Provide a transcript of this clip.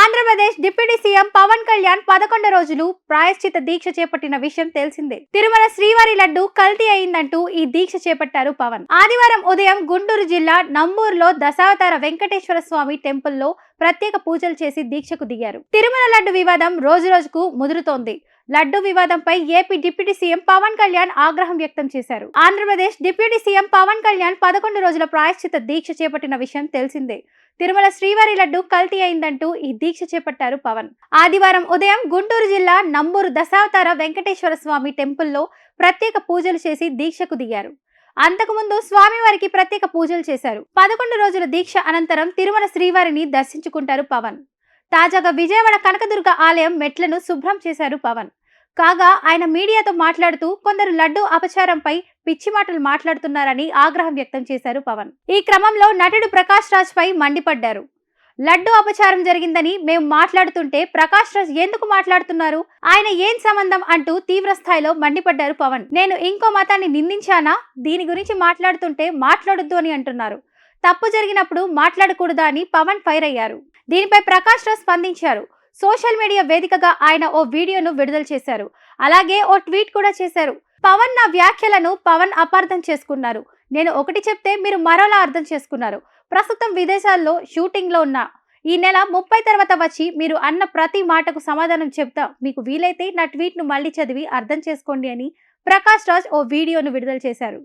Andhra Pradesh deputy CM Pawan Kalyan పదకొండు రోజులు ప్రాయశ్చిత దీక్ష చేపట్టిన విషయం తెలిసిందే. తిరుమల శ్రీవారి లడ్డు కల్తీ అయిందంటూ ఈ దీక్ష చేపట్టారు పవన్. ఆదివారం ఉదయం గుంటూరు జిల్లా నంబూరులో దశావతార వెంకటేశ్వర స్వామి టెంపుల్లో ప్రత్యేక పూజలు చేసి దీక్షకు దిగారు. తిరుమల లడ్డు వివాదం రోజు రోజుకు ముదురుతోంది. లడ్డు వివాదంపై AP deputy CM Pawan Kalyan ఆగ్రహం వ్యక్తం చేశారు. ఆంధ్రప్రదేశ్ డిప్యూటీ సీఎం పవన్ కళ్యాణ్ పదకొండు రోజుల ప్రాయశ్చిత దీక్ష చేపట్టిన విషయం తెలిసిందే. తిరుమల శ్రీవారి లడ్డు కల్తీ అయిందంటూ ఈ దీక్ష చేపట్టారు పవన్. ఆదివారం ఉదయం గుంటూరు జిల్లా నంబూరు దశావతార వెంకటేశ్వర స్వామి టెంపుల్లో ప్రత్యేక పూజలు చేసి దీక్షకు దిగారు. అంతకుముందు స్వామివారికి ప్రత్యేక పూజలు చేశారు. పదకొండు రోజుల దీక్ష అనంతరం తిరుమల శ్రీవారిని దర్శించుకుంటారు పవన్. తాజాగా విజయవాడ కనకదుర్గ ఆలయం మెట్లను శుభ్రం చేశారు పవన్. కాగా ఆయన మీడియాతో మాట్లాడుతూ కొందరు లడ్డూ అపచారంపై పిచ్చి మాటలు మాట్లాడుతున్నారని ఆగ్రహం వ్యక్తం చేశారు పవన్. ఈ క్రమంలో నటుడు ప్రకాష్ రాజ్ పై మండిపడ్డారు. లడ్డు అపచారం జరిగిందని మేము మాట్లాడుతుంటే ప్రకాష్ రాజ్ ఎందుకు మాట్లాడుతున్నారు? ఆయన ఏం సంబంధం అంటూ తీవ్ర స్థాయిలో మండిపడ్డారు పవన్. నేను ఇంకో మతాన్ని నిందించానా? దీని గురించి మాట్లాడుతుంటే మాట్లాడొద్దు అని అంటున్నారు. తప్పు జరిగినప్పుడు మాట్లాడకూడదా అని పవన్ ఫైర్ అయ్యారు. దీనిపై ప్రకాష్ రాజ్ స్పందించారు. సోషల్ మీడియా వేదికగా ఆయన ఓ వీడియోను విడుదల చేశారు. అలాగే ఓ ట్వీట్ కూడా చేశారు. పవన్ నా వ్యాఖ్యలను పవన్ అపార్థం చేసుకున్నారు. నేను ఒకటి చెప్తే మీరు మరోలా అర్థం చేసుకున్నారు. ప్రస్తుతం విదేశాల్లో షూటింగ్లో ఉన్న ఈ నెల ముప్పై తర్వాత వచ్చి మీరు అన్న ప్రతి మాటకు సమాధానం చెప్తా. మీకు వీలైతే నా ట్వీట్ను మళ్ళీ చదివి అర్థం చేసుకోండి అని ప్రకాష్ రాజ్ ఓ వీడియోను విడుదల చేశారు.